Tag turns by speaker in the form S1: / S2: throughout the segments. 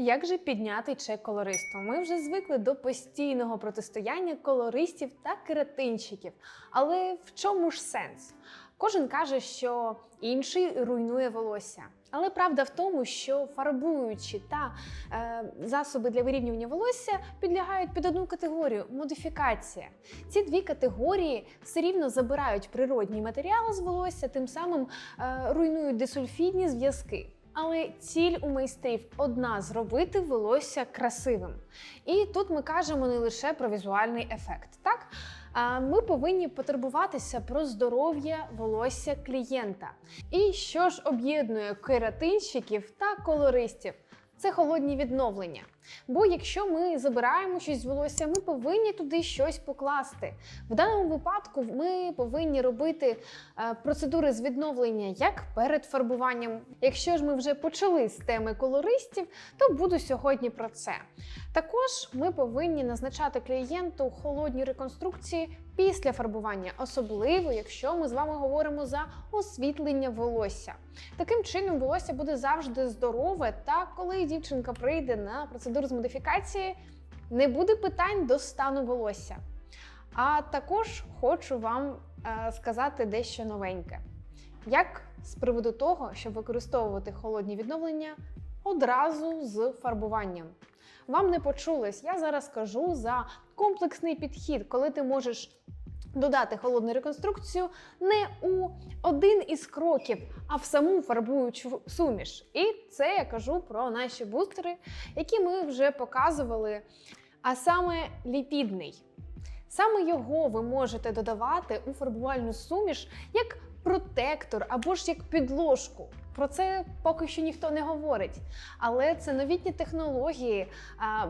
S1: як же підняти чек колористу? Ми вже звикли до постійного протистояння колористів та кератинщиків. Але в чому ж сенс? Кожен каже, що інший руйнує волосся. Але правда в тому, що фарбуючі та е, засоби для вирівнювання волосся підлягають під одну категорію модифікація. Ці дві категорії все рівно забирають природній матеріал з волосся, тим самим е, руйнують дисульфідні зв'язки. Але ціль у майстрів одна зробити волосся красивим. І тут ми кажемо не лише про візуальний ефект, так? Ми повинні потурбуватися про здоров'я волосся клієнта. І що ж об'єднує кератинщиків та колористів? Це холодні відновлення. Бо якщо ми забираємо щось з волосся, ми повинні туди щось покласти. В даному випадку ми повинні робити е, процедури з відновлення як перед фарбуванням. Якщо ж ми вже почали з теми колористів, то буду сьогодні про це. Також ми повинні назначати клієнту холодні реконструкції після фарбування, особливо якщо ми з вами говоримо за освітлення волосся. Таким чином, волосся буде завжди здорове, та коли дівчинка прийде на процедуру з модифікації, не буде питань до стану волосся. А також хочу вам е, сказати дещо новеньке. Як з приводу того, щоб використовувати холодні відновлення одразу з фарбуванням. Вам не почулось, я зараз кажу за комплексний підхід, коли ти можеш додати холодну реконструкцію не у один із кроків, а в саму фарбуючу суміш. І це я кажу про наші бустери, які ми вже показували, а саме ліпідний. Саме його ви можете додавати у фарбувальну суміш як протектор або ж як підложку. Про це поки що ніхто не говорить. Але це новітні технології,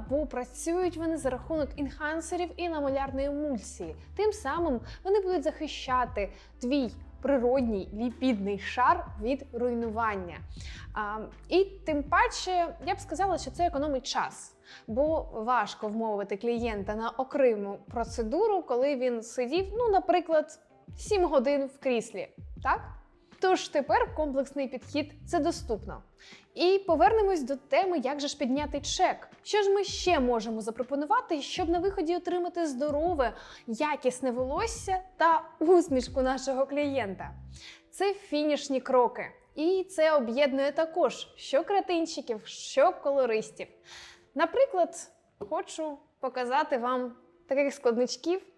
S1: бо працюють вони за рахунок інхансерів і ламелярної емульсії. Тим самим вони будуть захищати твій природній ліпідний шар від руйнування. І тим паче я б сказала, що це економить час. Бо важко вмовити клієнта на окрему процедуру, коли він сидів, ну, наприклад, 7 годин в кріслі. Так? Тож тепер комплексний підхід це доступно. І повернемось до теми, як же ж підняти чек. Що ж ми ще можемо запропонувати, щоб на виході отримати здорове, якісне волосся та усмішку нашого клієнта? Це фінішні кроки. І це об'єднує також що креатинщиків, що колористів. Наприклад, хочу показати вам таких складничків.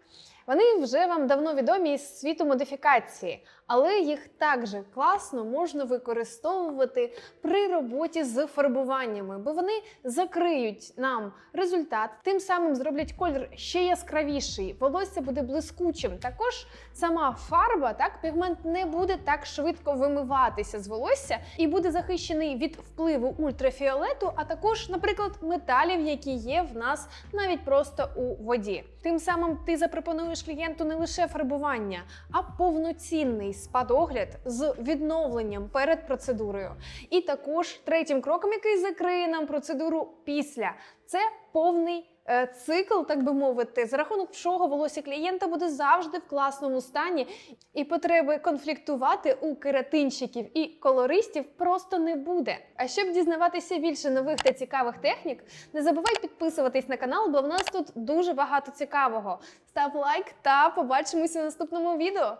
S1: Вони вже вам давно відомі із світу модифікації, але їх також класно можна використовувати при роботі з фарбуваннями, бо вони закриють нам результат, тим самим зроблять колір ще яскравіший, волосся буде блискучим. Також сама фарба, так, пігмент не буде так швидко вимиватися з волосся і буде захищений від впливу ультрафіолету, а також, наприклад, металів, які є в нас навіть просто у воді. Тим самим ти запропонуєш клієнту не лише фарбування, а повноцінний спадогляд з відновленням перед процедурою. І також третім кроком, який закриє нам процедуру після, це повний. Е, Цикл, так би мовити, за рахунок чого волосся клієнта буде завжди в класному стані, і потреби конфліктувати у кератинщиків і колористів просто не буде. А щоб дізнаватися більше нових та цікавих технік, не забувай підписуватись на канал, бо в нас тут дуже багато цікавого. Став лайк та побачимося в наступному відео.